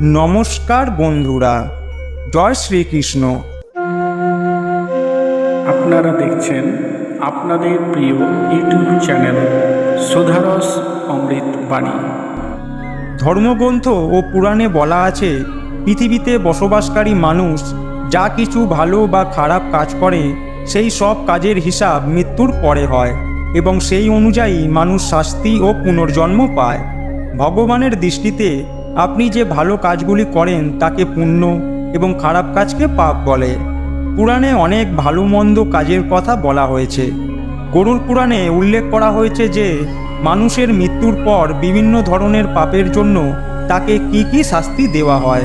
নমস্কার বন্ধুরা জয় শ্রীকৃষ্ণ। আপনারা দেখছেন আপনাদের প্রিয় ইউটিউব চ্যানেল সুধারস অমৃত বাণী। ধর্মগ্রন্থ ও পুরাণে বলা আছে পৃথিবীতে বসবাসকারী মানুষ যা কিছু ভালো বা খারাপ কাজ করে সেই সব কাজের হিসাব মৃত্যুর পরে হয় এবং সেই অনুযায়ী মানুষ শাস্তি ও পুনর্জন্ম পায়। ভগবানের দৃষ্টিতে আপনি যে ভালো কাজগুলি করেন তাকে পুণ্য এবং খারাপ কাজকে পাপ বলে। পুরাণে অনেক ভালো মন্দ কাজের কথা বলা হয়েছে। গরুর পুরাণে উল্লেখ করা হয়েছে যে, মানুষের মৃত্যুর পর বিভিন্ন ধরনের পাপের জন্য তাকে কি কি শাস্তি দেওয়া হয়।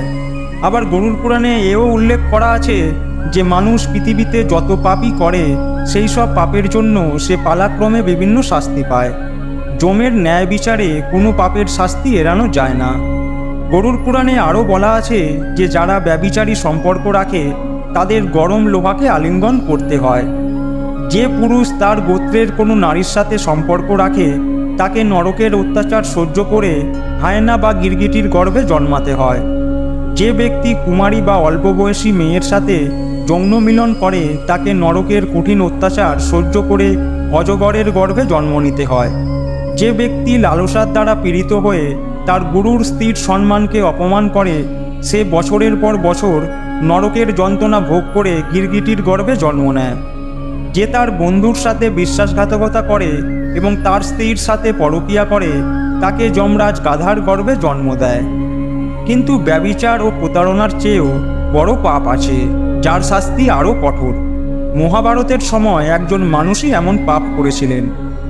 আবার গরুর পুরাণে এও উল্লেখ করা আছে যে, মানুষ পৃথিবীতে যত পাপই করে, সেই সব পাপের জন্য সে পালাক্রমে বিভিন্ন শাস্তি পায়। জমের ন্যায় বিচারে কোনো পাপের শাস্তি এড়ানো যায় না। গরুর পুরাণে আরও বলা আছে যে যারা ব্যবিচারী সম্পর্ক রাখে, তাদের গরম লোহাকে আলিঙ্গন করতে হয়। যে পুরুষ তার গোত্রের কোনো নারীর সাথে সম্পর্ক রাখে, তাকে নরকের অত্যাচার সহ্য করে হায়না বা গিরগিটির গর্ভে জন্মাতে হয়। যে ব্যক্তি কুমারী বা অল্প বয়সী মেয়ের সাথে যৌন মিলন করে, তাকে নরকের কঠিন অত্যাচার সহ্য করে অজগরের গর্ভে জন্ম নিতে হয়। যে ব্যক্তি লালসার দ্বারা পীড়িত হয়ে তার গুরুর স্থির সম্মানকে অপমান করে, সে বছরের পর বছর নরকের যন্ত্রণা ভোগ করে গিরগিটির গর্ভে জন্ম নেয়। যে তার বন্ধুর সাথে বিশ্বাসঘাতকতা করে এবং তার স্ত্রীর সাথে পরকিয়া করে, তাকে যমরাজ গাধার গর্ভে জন্ম দেয়। কিন্তু ব্যবিচার ও প্রতারণার চেয়েও বড় পাপ আছে, যার শাস্তি আরও কঠোর। মহাভারতের সময় একজন মানুষই এমন পাপ করেছিলেন,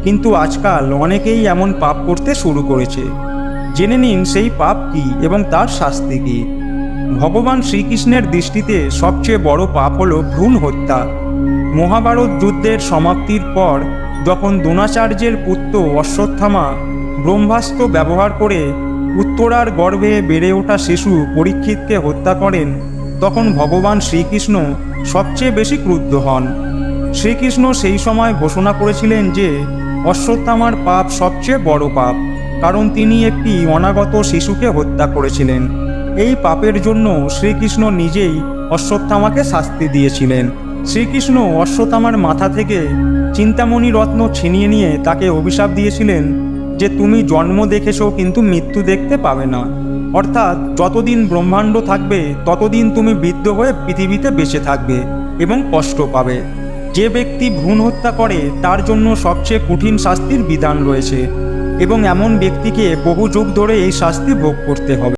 কিন্তু আজকাল অনেকেই এমন পাপ করতে শুরু করেছে। জেনে নিন সেই পাপ কি এবং তার শাস্তি কি। ভগবান শ্রীকৃষ্ণের দৃষ্টিতে সবচেয়ে বড় পাপ হল ভ্রূণ হত্যা। মহাভারত যুদ্ধের সমাপ্তির পর যখন দ্রোণাচার্যের পুত্র অশ্বত্থামা ব্রহ্মাস্ত্র ব্যবহার করে উত্তরার গর্ভে বেড়ে ওঠা শিশু পরীক্ষিতকে হত্যা করেন, তখন ভগবান শ্রীকৃষ্ণ সবচেয়ে বেশি ক্রুদ্ধ হন। শ্রীকৃষ্ণ সেই সময় ঘোষণা করেছিলেন যে অশ্বত্থামার পাপ সবচেয়ে বড় পাপ। কারণ তিনি একটি অনাগত শিশুকে হত্যা করেছিলেন। এই পাপের জন্য শ্রীকৃষ্ণ নিজেই অশ্বত্থামাকে শাস্তি দিয়েছিলেন। শ্রীকৃষ্ণ অশ্বত্থামার মাথা থেকে চিন্তামণি রত্ন ছিনিয়ে নিয়ে তাকে অভিশাপ দিয়েছিলেন যে তুমি জন্ম দেখেছ কিন্তু মৃত্যু দেখতে পাবে না। অর্থাৎ যতদিন ব্রহ্মাণ্ড থাকবে, ততদিন তুমি বৃদ্ধ হয়ে পৃথিবীতে বেঁচে থাকবে এবং কষ্ট পাবে। যে ব্যক্তি ভ্রূণ হত্যা করে, তার জন্য সবচেয়ে কঠিন শাস্তির বিধান রয়েছে। এবং এমন ব্যক্তিকে বহু যুগ ধরে এই শাস্তি ভোগ করতে হবে।